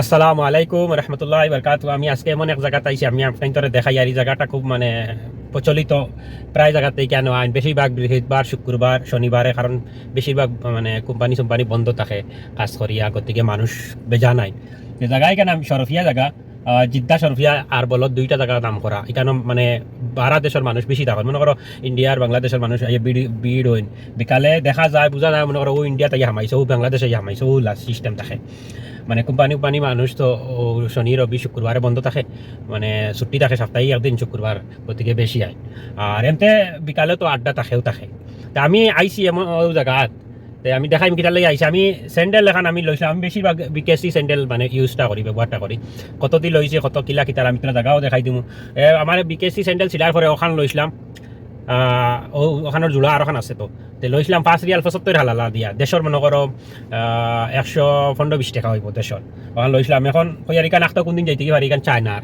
আসসালামু আলাইকুম রহমতুল্লাহ বরকাত আমি আজকে এমন এক জায়গাতে আইসি আমি আপনার দেখাই আর এই জায়গাটা খুব মানে প্রচলিত। প্রায় জায়গাতেই কেন আইন, বেশিরভাগ বৃহস্পতিবার, শুক্রবার, শনিবারে, কারণ বেশিরভাগ মানে কোম্পানি সোম্পানি বন্ধ থাকে। কাজ করিয়া গতিকে মানুষ বেজা নাই। জায়গায় কেন আমি সরফিয়া জায়গা জিদ্দা সরফিয়া আর বলত দুইটা জায়গা নাম করা। এখানে মানে বারা দেশের মানুষ বেশি থাকে। মনে করো ইন্ডিয়া আর বাংলাদেশের মানুষ বিড় হইন বিকালে দেখা যায়, বোঝা যায়, মনে করো, ও ইন্ডিয়াতে হামাইছে, ও বাংলাদেশে হামাইছে, ও সিস্টেম থাকে। মানে কোম্পানি কোম্পানি মানুষ তো শনি, রবি, শুক্রবারে বন্ধ থাকে। মানে ছুটি থাকে সাপ্তাহিক একদিন, শুক্রবার গতিকে বেশি হয় আর এমতে বিকালে তো আড্ডা থাকেও থাকে। তা আমি আইছি এমন জায়গাত। আমি দেখাই কিটার লাগে আইছি আমি স্যান্ডেল এখন আমি লৈছিলাম আমি বেশিরভাগ বিকেসি স্যান্ডেল মানে ইউজটা করি ব্যবহারটা করি কত দি লইছে কত কিলা কিতার আমি কিলা জায়গাও দেখাই দিমু আমার বিকেসি স্যান্ডেল ছিলার পরে ওখান লইছিলাম ওখানের জোড়া আর ওখান আছে তো। তে লইছিলাম পাঁচ রিয়াল পঁচাত্তর হালালা দিয়া। দেশর মনে করো একশো পনেরো বিশ টাকা হইব দেশর ওখান লইছিলাম এখন হইয়ার ইকান আখতা কোনদিন যাইতে কি পারি ইকান চায়নার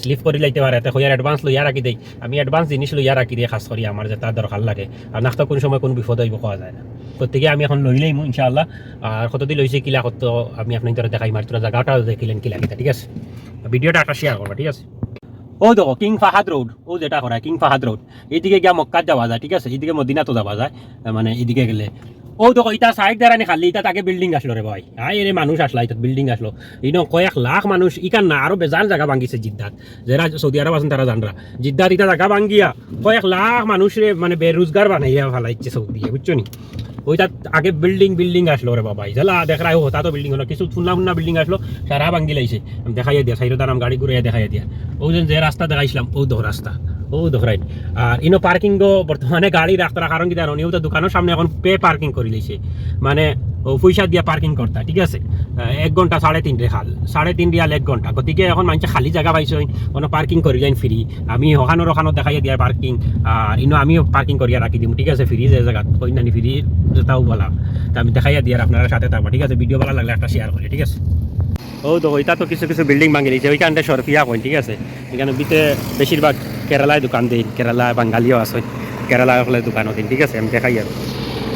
স্লিপ করে লাইতে পারে এতে হইয়ার এডভান্স লো ইয়ার রাখি দেই। আমি এডভান্স জিনিস ইয়াৰ রাখি দিয়ে খাস করি আমার যে তার দরকার লাগে। আর নাখতা কোন সময় কোন বিপদ হইব কোয়া যায় না। প্রত্যেকে আমি এখন লইলেই ইনশাআল্লাহ। আর কতদিন লইছে কিলা কত আমি আপনার তোরা দেখাই মার তোরা জায়গাটাও দেখিলেন কিলা কিটা ঠিক আছে? ভিডিওটা একটা শেয়ার করবা ঠিক আছে? ও দেখো, কিং ফাহাদ রোড ও যেটা করা কিং ফাহাদ রোড এইদিকে গিয়া মক্কাত যাওয়া যায়, ঠিক আছে? এইদিকে মদিনা তো যাওয়া যায় মানে এইদিকে গেলে। ও দেখো, ইটা সাইড দাঁড়ানি খালি ইটা তাকে বিল্ডিং আসলো রে ভাই। আই এরে মানুষ আসলা ইটা বিল্ডিং আসলো ইনো কয়েক লাখ মানুষ ইকান না আরও বেজান জায়গা ভাঙ্গিছে জিদ্দাত। যারা সৌদি আরব আছেন তারা জানরা জিদ্দাত ইটা জায়গা ভাঙ্গিয়া কয়েক লাখ মানুষরে মানে বেরোজগার বানাইয়া ফেলাইছে সৌদি বুঝছ নি? ওইটা আগে বিল্ডিং বিল্ডিং আসলো রে বাবা ইজালা দেখা রায় হতা তো বিল্ডিং হলো। কিছু ফুন্না ফুন্না বিল্ডিং আসলো, সারা ভাঙ্গি লাইছে। আমি দেখাইয়া দিয়া সাইড দাম গাড়ি ঘুরে দেখাইয়া দিয়া। ও যে যে রাস্তা দেখাইছিলাম ও দহ রাস্তা। ও দোহরাই আর ইনো পার্কিং বর্তমানে গাড়ি রাখতার কারণ কি জানো? তো দোকানের সামনে এখন পে পার্কিং করে লইছে মানে পয়সা দিয়া পার্কিং করতা, ঠিক আছে? এক ঘণ্টা সাড়ে তিন রেখাল সাড়ে তিন রিয়াল এক ঘণ্টা। গতিকে এখন মানুষে খালি জায়গা পাইছে, কোনো পার্কিং করিলেন ফ্রি আমি ওখানোর ওখানো দেখাইয়া দিয়া পার্কিং আর ইনো আমিও পার্কিং করিয়া রাখি দিম, ঠিক আছে? ফ্রি যে জায়গা কইনানি ফ্রি যেটাও বলা। তা আমি দেখাইয়া দিয়ার আপনারা সাথে থাকবা, ঠিক আছে? ভিডিও ভালো লাগলে একটা শেয়ার করি ঠিক আছে? ও তো ওইটা তো কিছু কিছু বিল্ডিং ভাঙি দিয়েছে ওইখানটা সরফিয়া কই ঠিক আছে? এখানে বিতে বেশিরভাগ কেরালায় দোকান দিই, কেরালা বাঙালিও আছে, কেরালা হলে দোকানও দিন ঠিক আছে, আমি দেখাই আর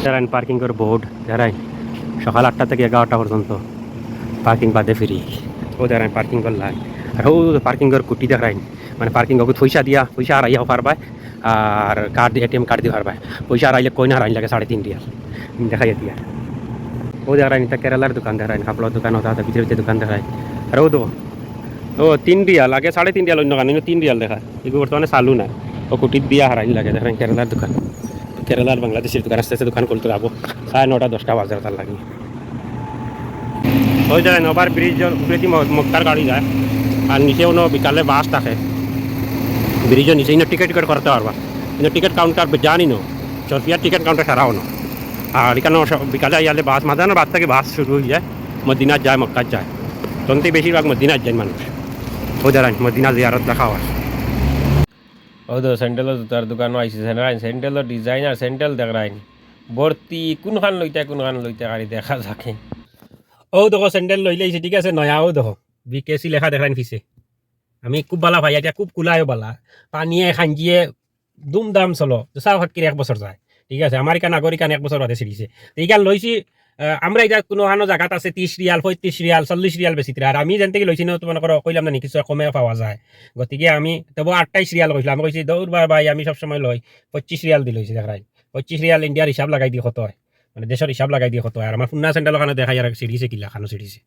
যারা পার্কিং করে বোর্ড যারাই সকাল আটটা থেকে এগারোটা পর্যন্ত পার্কিং বাদে ফিরি। ও যারা পার্কিং করলাই আর ও পার্কিং করে কুটি দেখাই মানে পার্কিং পয়সা দিয়া, পয়সা হারাইয়াও পারবায় আর কার্ড এটিএম কার্ড দিয়ে পারবায় পয়সা হারাইলে কই না হারাইন লাগে সাড়ে তিন রিয়াল দেখাই দিয়া। ও দেখাই তা কেরালার দোকান দেখাই কাপড়ের দোকান, ওটা ভিতরে ভিতরে দোকান দেখায় আর ও তো ও, তিন রিয়াল। আগে সাড়ে তিন রিয়াল অন্য কারণে তিন রিয়াল দেখা। এগুলো বর্তমানে চালু না ও কুটির দিয়া হারাইন লাগে, দেখেন কেরালার দোকান। কেরালার বাংলাদেশের দোকান আস্তে আস্তে দোকান খুলতে যাব সাড়ে নটা দশটা বাজার তার লাগে। ওই যায় নবার ব্রিজ উপরে মুক্তার গাড়ি যায়। আর নিচে অন্য বিকালে বাস থাকে। ব্রিজের নিচে ইনো টিকিট টিকিট করতে পারবা কিন্তু টিকিট কাউন্টার জানি নো। চরফিয়ার টিকিট কাউন্টার সারাও না। আর এখানে বিকালে ইয়ালে বাস মাঝানোর বাদ থেকে বাস শুরু হয়ে যায়। মদিনাত যায়, মক্কাত যায়। তন্তে বেশিরভাগ মদিনাত যায় মানুষ ও দাঁড়ান মদিনা জিয়ারত দেখা হয় ও তো স্যান্ডেলও জুতার দোকানও আইসি স্যান্ডেলও ডিজাইন আর স্যান্ডেল দেখাইন ভর্তি কোনখান লইতে কোনখান লইতে গাড়ি দেখা যাকে ও দেখো স্যান্ডেল লইলে আইছে ঠিক আছে নয়াও দেখো বিকেসি লেখা দেখাইন ফিসে আমি খুব বালা ভাই এতিয়া খুব কুলায়ও বালা পানীয়ে খাঞ্জিয়ে দুম দাম চলো চাও হাতকির এক বছর যায় ঠিক আছে আমার এখান নাগরিক এক বছর বাদে ছিড়িছে তো এইখান লইছি আমরা এটা কোনো হানো জায়গাত আছে ত্রিশ রিয়াল পঁয়ত্রিশ রিয়াল চল্লিশ রিয়াল বেশি আর আমি যেন থেকে লৈছি ন তোমার কইলাম না কিছু কমে পাওয়া যায়। গতিকে আমি, তবু আঠাইশ রিয়াল কৈছিলাম আমি কৈছি দৌড় ভাই, আমি সবসময় লই পঁচিশ রিয়াল দি লইছি দেখাই। পঁচিশ রিয়াল ইন্ডিয়ার হিসাব লাগাই দিয়ে কত হয় মানে দেশের হিসাব লাগাই দিয়ে কত হয় আর আমার ফুন্না স্যান্ডেল ওখানে দেখাই আর সিঁড়িছে কিলা, খানো সিঁড়িছে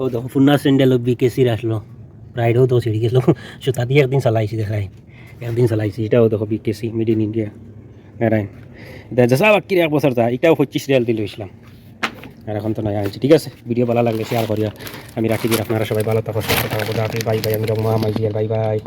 ও দেখো ফুন্না স্যান্ডেল বিকেসির আসলো রাইডও তো সিঁড়ি গেলো। সুতা দিয়ে একদিন চালাইছি দেখাই। একদিন চালাইছি। এটাও দেখো বিকেসি মেড ইন ইন্ডিয়া রাইন যা বাকি এক বছর যা। এটাও পঁচিশ রিয়াল দিয়ে লইছিলাম আর এখন তো নয় আনছি। ঠিক আছে ভিডিও ভালো লাগলে শেয়ার করিয়া আমি রাখি দিই আপনারা সবাই ভালো থাকো সুস্থ থাকো বাই বাই। আমি রকম মাইজি বাই বাই।